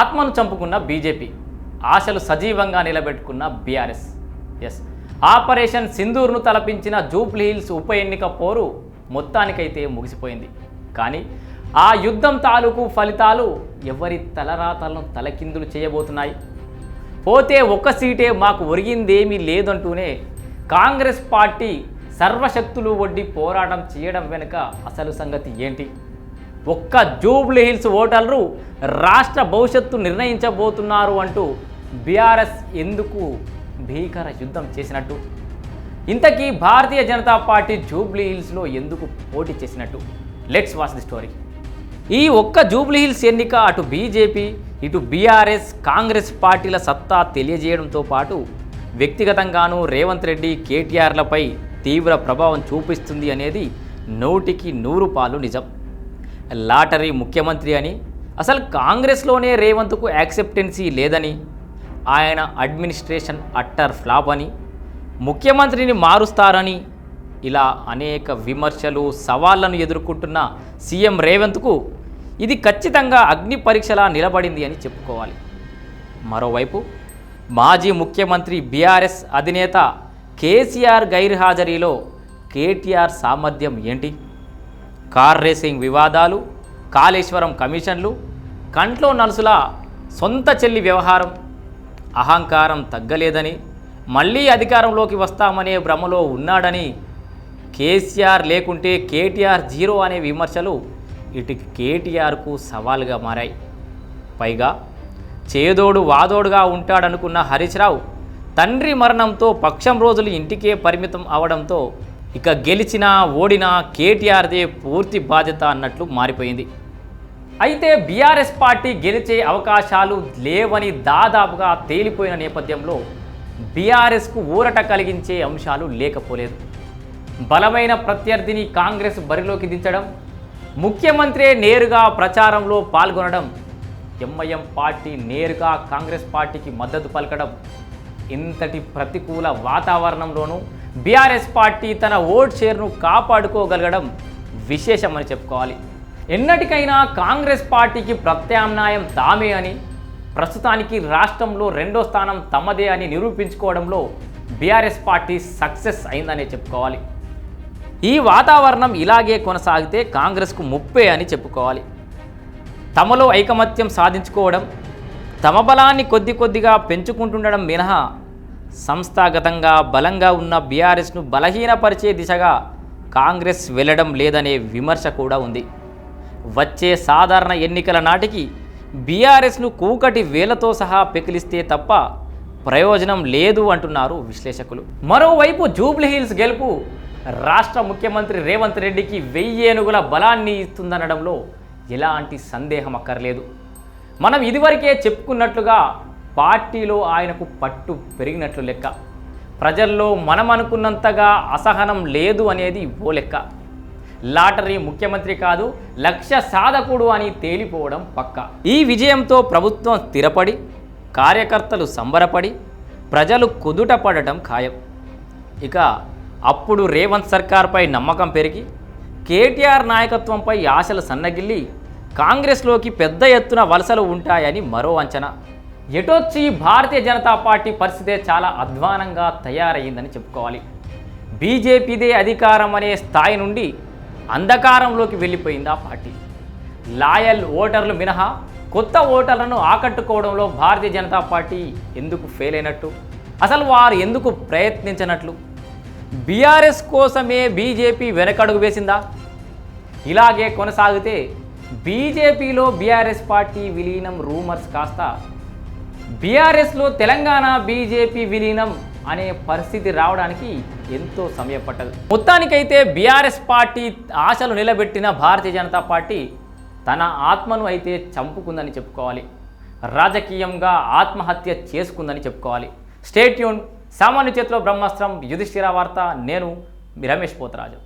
ఆత్మను చంపుకున్న బీజేపీ ఆశలు సజీవంగా నిలబెట్టుకున్న బీఆర్ఎస్. ఎస్ ఆపరేషన్ సింధూర్ను తలపించిన జూబ్లీ హిల్స్ ఉప ఎన్నిక పోరు మొత్తానికైతే ముగిసిపోయింది. కానీ ఆ యుద్ధం తాలూకు ఫలితాలు ఎవరి తలరాతలను తలకిందులు చేయబోతున్నాయి? పోతే ఒక్క సీటే మాకు ఒరిగిందేమీ లేదంటూనే కాంగ్రెస్ పార్టీ సర్వశక్తులు ఒడ్డి పోరాటం చేయడం వెనుక అసలు సంగతి ఏంటి? ఒక్క జూబ్లీ హిల్స్ ఓటర్లు రాష్ట్ర భవిష్యత్తు నిర్ణయించబోతున్నారు అంటూ బీఆర్ఎస్ ఎందుకు భీకర యుద్ధం చేసినట్టు? ఇంతకీ భారతీయ జనతా పార్టీ జూబ్లీ హిల్స్లో ఎందుకు పోటీ చేసినట్టు? లెట్స్ వాచ్ ది స్టోరీ ఈ ఒక్క జూబ్లీ హిల్స్ ఎన్నిక అటు బీజేపీ ఇటు బీఆర్ఎస్ కాంగ్రెస్ పార్టీల సత్తా తెలియజేయడంతో పాటు వ్యక్తిగతంగానూ రేవంత్ రెడ్డి కేటీఆర్లపై తీవ్ర ప్రభావం చూపిస్తుంది అనేది నూటికి నూరు పాలు నిజం. లాటరీ ముఖ్యమంత్రి అని. అసలు కాంగ్రెస్లోనే రేవంత్కు యాక్సెప్టెన్సీ లేదని. ఆయన అడ్మినిస్ట్రేషన్ అట్టర్ ఫ్లాప్ అని. ముఖ్యమంత్రిని మారుస్తారని. ఇలా అనేక విమర్శలు సవాళ్ళను ఎదుర్కొంటున్న సీఎం రేవంత్కు ఇది ఖచ్చితంగా అగ్ని పరీక్షలా నిలబడింది అని చెప్పుకోవాలి. మరోవైపు మాజీ ముఖ్యమంత్రి బీఆర్ఎస్ అధినేత కేసీఆర్ గైర్హాజరీలో కేటీఆర్ సామర్థ్యం ఏంటి? కార్ రేసింగ్ వివాదాలు కాళేశ్వరం కమిషన్లు కంట్లో నలుసుల సొంత చెల్లి వ్యవహారం. అహంకారం తగ్గలేదని మళ్ళీ అధికారంలోకి వస్తామనే భ్రమలో ఉన్నాడని కేసీఆర్ లేకుంటే కేటీఆర్ జీరో అనే విమర్శలు ఇటు కేటీఆర్కు సవాలుగా మారాయి. పైగా చేదోడు వాదోడుగా ఉంటాడనుకున్న హరీష్ రావు తండ్రి మరణంతో పక్షం రోజులు ఇంటికే పరిమితం అవడంతో ఇక గెలిచినా ఓడినా కేటీఆర్దే పూర్తి బాధ్యత అన్నట్లు మారిపోయింది. అయితే బీఆర్ఎస్ పార్టీ గెలిచే అవకాశాలు లేవని దాదాపుగా తేలిపోయిన నేపథ్యంలో బీఆర్ఎస్కు ఊరట కలిగించే అంశాలు లేకపోలేదు. బలమైన ప్రత్యర్థిని కాంగ్రెస్ బరిలోకి దించడం ముఖ్యమంత్రి నేరుగా ప్రచారంలో పాల్గొనడం ఎంఐఎం పార్టీ నేరుగా కాంగ్రెస్ పార్టీకి మద్దతు పలకడం ఇంతటి ప్రతికూల వాతావరణంలోనూ బీఆర్ఎస్ పార్టీ తన ఓట్ షేర్ను కాపాడుకోగలగడం విశేషమని చెప్పుకోవాలి. ఎన్నటికైనా కాంగ్రెస్ పార్టీకి ప్రత్యామ్నాయం తామే అని ప్రస్తుతానికి రాష్ట్రంలో రెండో స్థానం తమదే అని నిరూపించుకోవడంలో బీఆర్ఎస్ పార్టీ సక్సెస్ అయిందనే చెప్పుకోవాలి. ఈ వాతావరణం ఇలాగే కొనసాగితే కాంగ్రెస్కు ముప్పే అని చెప్పుకోవాలి. తమలో ఐకమత్యం సాధించుకోవడం తమ బలాన్ని కొద్ది కొద్దిగా పెంచుకుంటుండడం మినహా సంస్థాగతంగా బలంగా ఉన్న బీఆర్ఎస్ను బలహీనపరిచే దిశగా కాంగ్రెస్ వెళ్ళడం లేదనే విమర్శ కూడా ఉంది. వచ్చే సాధారణ ఎన్నికల నాటికి బీఆర్ఎస్ను కూకటి వేలతో సహా పెకిలిస్తే తప్ప ప్రయోజనం లేదు అంటున్నారు విశ్లేషకులు. మరోవైపు జూబ్లీహిల్స్ గెలుపు రాష్ట్ర ముఖ్యమంత్రి రేవంత్ రెడ్డికి వెయ్యి ఏనుగుల బలాన్ని ఇస్తుందనడంలో ఎలాంటి సందేహం అక్కర్లేదు. మనం ఇదివరకే చెప్పుకున్నట్లుగా పార్టీలో ఆయనకు పట్టు పెరిగినట్లు లెక్క. ప్రజల్లో మనం అనుకున్నంతగా అసహనం లేదు అనేది ఓ లెక్క. లాటరీ ముఖ్యమంత్రి కాదు లక్ష్య సాధకుడు అని తేలిపోవడం పక్క. ఈ విజయంతో ప్రభుత్వం స్థిరపడి కార్యకర్తలు సంబరపడి ప్రజలు కుదుట పడటం ఖాయం. ఇక అప్పుడు రేవంత్ సర్కార్పై నమ్మకం పెరిగి కేటీఆర్ నాయకత్వంపై ఆశలు సన్నగిల్లి కాంగ్రెస్లోకి పెద్ద ఎత్తున వలసలు ఉంటాయని మరో అంచనా. ఎటొచ్చి భారతీయ జనతా పార్టీ పరిస్థితే చాలా అధ్వానంగా తయారయ్యిందని చెప్పుకోవాలి. బీజేపీదే అధికారం అనే స్థాయి నుండి అంధకారంలోకి వెళ్ళిపోయింది ఆ పార్టీ. లాయల్ ఓటర్లు మినహా కొత్త ఓటర్లను ఆకట్టుకోవడంలో భారతీయ జనతా పార్టీ ఎందుకు ఫెయిల్ అయినట్టు అసలు వారు ఎందుకు ప్రయత్నించినట్లు? బీఆర్ఎస్ కోసమే బీజేపీ వెనకడుగు వేసిందా? ఇలాగే కొనసాగితే బీజేపీలో బీఆర్ఎస్ పార్టీ విలీనం రూమర్స్ కాస్త బీఆర్ఎస్లో తెలంగాణ బీజేపీ విలీనం అనే పరిస్థితి రావడానికి ఎంతో సమయం పట్టదు. మొత్తానికైతే బీఆర్ఎస్ పార్టీ ఆశలు నిలబెట్టిన భారతీయ జనతా పార్టీ తన ఆత్మను అయితే చంపుకుందని చెప్పుకోవాలి. రాజకీయంగా ఆత్మహత్య చేసుకుందని చెప్పుకోవాలి. స్టేట్యూన్ సామాన్య చేతిలో బ్రహ్మాస్త్రం యుధిష్ఠిర వార్త నేను రమేష్ పోతరాజు.